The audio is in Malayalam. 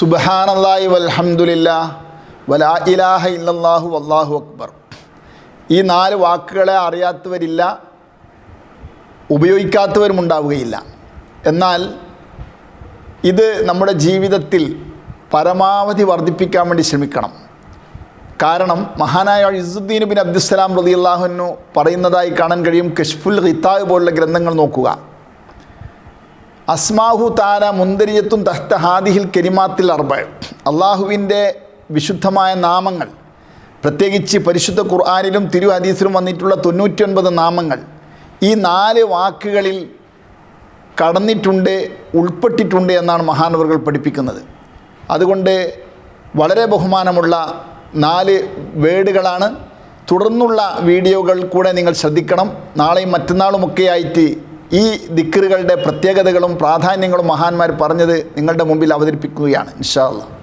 സുബഹാനല്ലാഹി വൽഹമുല്ല വലാ ഇലാഹ ഇല്ലാഹു അള്ളാഹു അക്ബർ. ഈ നാല് വാക്കുകളെ അറിയാത്തവരില്ല ഉപയോഗിക്കാത്തവരുമുണ്ടാവുകയില്ല എന്നാൽ ഇത് നമ്മുടെ ജീവിതത്തിൽ പരമാവധി വർദ്ധിപ്പിക്കാൻ വേണ്ടി ശ്രമിക്കണം. കാരണം മഹാനായ ഇസുദ്ദീൻ ബിൻ അബ്ദുസ്സലാം റതിയുള്ളാഹുനു പറയുന്നതായി കാണാൻ കഴിയും കഷ്ഫുൽ ഹിത്താബ് പോലുള്ള ഗ്രന്ഥങ്ങൾ നോക്കുക. അസ്മാഹു താര മുന്തരിയത്തും തഹ്ത ഹാദിഹിൽ കെരിമാത്തിൽ അർബ അള്ളാഹുവിന്റെ വിശുദ്ധമായ നാമങ്ങൾ പ്രത്യേകിച്ച് പരിശുദ്ധ ഖുർആാനിലും തിരു ഹദീസിലും വന്നിട്ടുള്ള തൊണ്ണൂറ്റൊൻപത് നാമങ്ങൾ ഈ നാല് വാക്കുകളിൽ കടന്നിട്ടുണ്ട് ഉൾപ്പെട്ടിട്ടുണ്ട് എന്നാണ് മഹാനവറുകൾ പഠിപ്പിക്കുന്നത്. അതുകൊണ്ട് വളരെ ബഹുമാനമുള്ള നാല് വേഡുകളാണ് തുടർന്നുള്ള വീഡിയോകൾ കൂടെ നിങ്ങൾ ശ്രദ്ധിക്കണം. നാളെയും മറ്റന്നാളുമൊക്കെ ആയിട്ട് ഈ ദിക്കറുകളുടെ പ്രത്യേകതകളും പ്രാധാന്യങ്ങളും മഹാന്മാർ പറഞ്ഞത് നിങ്ങളുടെ മുമ്പിൽ അവതരിപ്പിക്കുകയാണ് ഇൻഷാ അള്ളാഹ്